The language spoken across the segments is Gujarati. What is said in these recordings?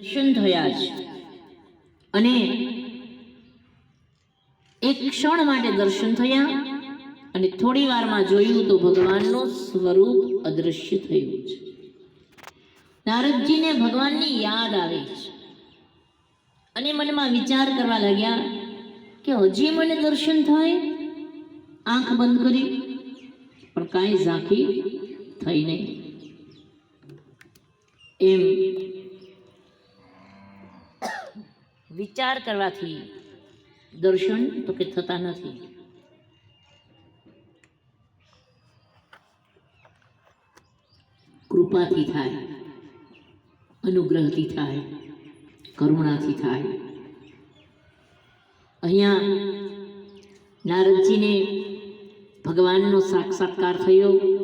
દર્શન થયા છે. અને એક ક્ષણ માટે દર્શન થયા અને થોડી વારમાં જોયું તો ભગવાનનું સ્વરૂપ અદૃશ્ય થયું છે. નારદજીને ભગવાનની યાદ આવે છે. અને મનમાં વિચાર કરવા લાગ્યા કે હજી મને દર્શન થાય? આંખ બંધ કરી, પણ કાંઈ ઝાંખી થઈ નહીં. એમ વિચાર કરવાથી દર્શન તો કે થતા નથી. કૃપાથી થાય, અનુગ્રહથી થાય, કરુણાથી થાય. અહીંયા નારદજીને ભગવાનનો સાક્ષાત્કાર થયો.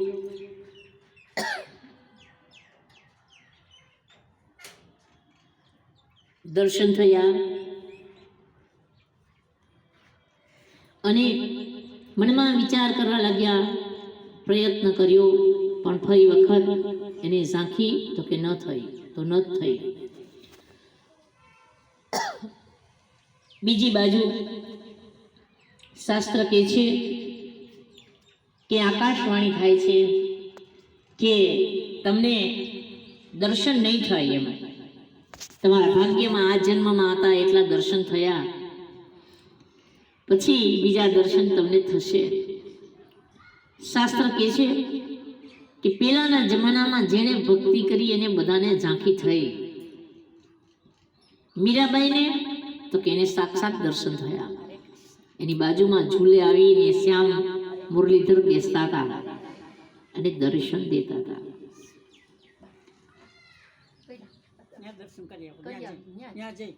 દર્શન થયા. અને મનમાં વિચાર કરવા લાગ્યા, પ્રયત્ન કર્યો, પણ ફરી વખત એને ઝાંખી તો કે ન થઈ, તો ન થઈ. બીજી બાજુ શાસ્ત્ર કહે છે કે આકાશવાણી થાય છે કે તમને દર્શન નહીં થાય એમ. તમારા ભાગ્યમાં આ જન્મમાં હતા એટલા દર્શન થયા. પછી બીજા દર્શન તમને થશે. શાસ્ત્ર કહે છે કે પેલાના જમાનામાં જેણે ભક્તિ કરી એને બધાને ઝાંખી થઈ. મીરાબાઈને તો કે એને સાક્ષાત દર્શન થયા. એની બાજુમાં ઝૂલે આવીને શ્યામ મુરલીધર બેસતા હતા અને દર્શન દેતા હતા. ત્યાં દર્શન કરી આવો ત્યાં જઈ.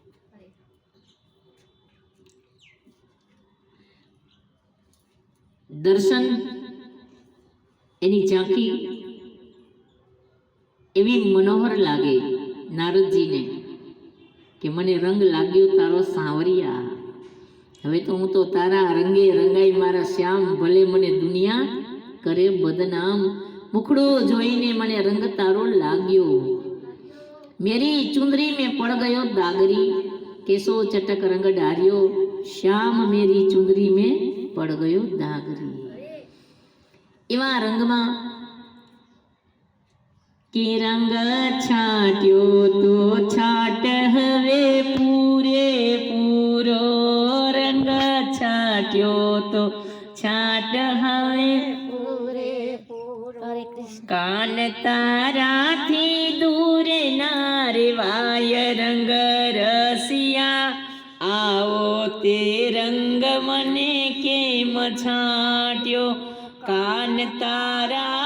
દર્શન એની ઝાંખી એવી મનોહર લાગે નારદજીને કે મને રંગ લાગ્યો તારો સાંવરિયા. હવે તો હું તો તારા રંગે રંગાઈ મારા શ્યામ ભલે મને દુનિયા કરે બદનામ. મુખડો જોઈને મને રંગ તારો લાગ્યો. મેરી ચુંદરી મેં પડ ગયો દાગરી, કેસો ચટક રંગ ડાર્યો, શ્યામ મેરી ચુંદરી મેં પડ ગયો દાગરી. એવા રંગમાં કે રંગ છાંટ્યો તો છાટ હવે પૂરે પૂરો. રંગ છાંટ્યો તો છાટ હવે કાન તારાથી દૂર ના રેવાય રંગ રસિયા. આવો તે રંગ મને કેમ છાંટ્યો? કાન તારાથી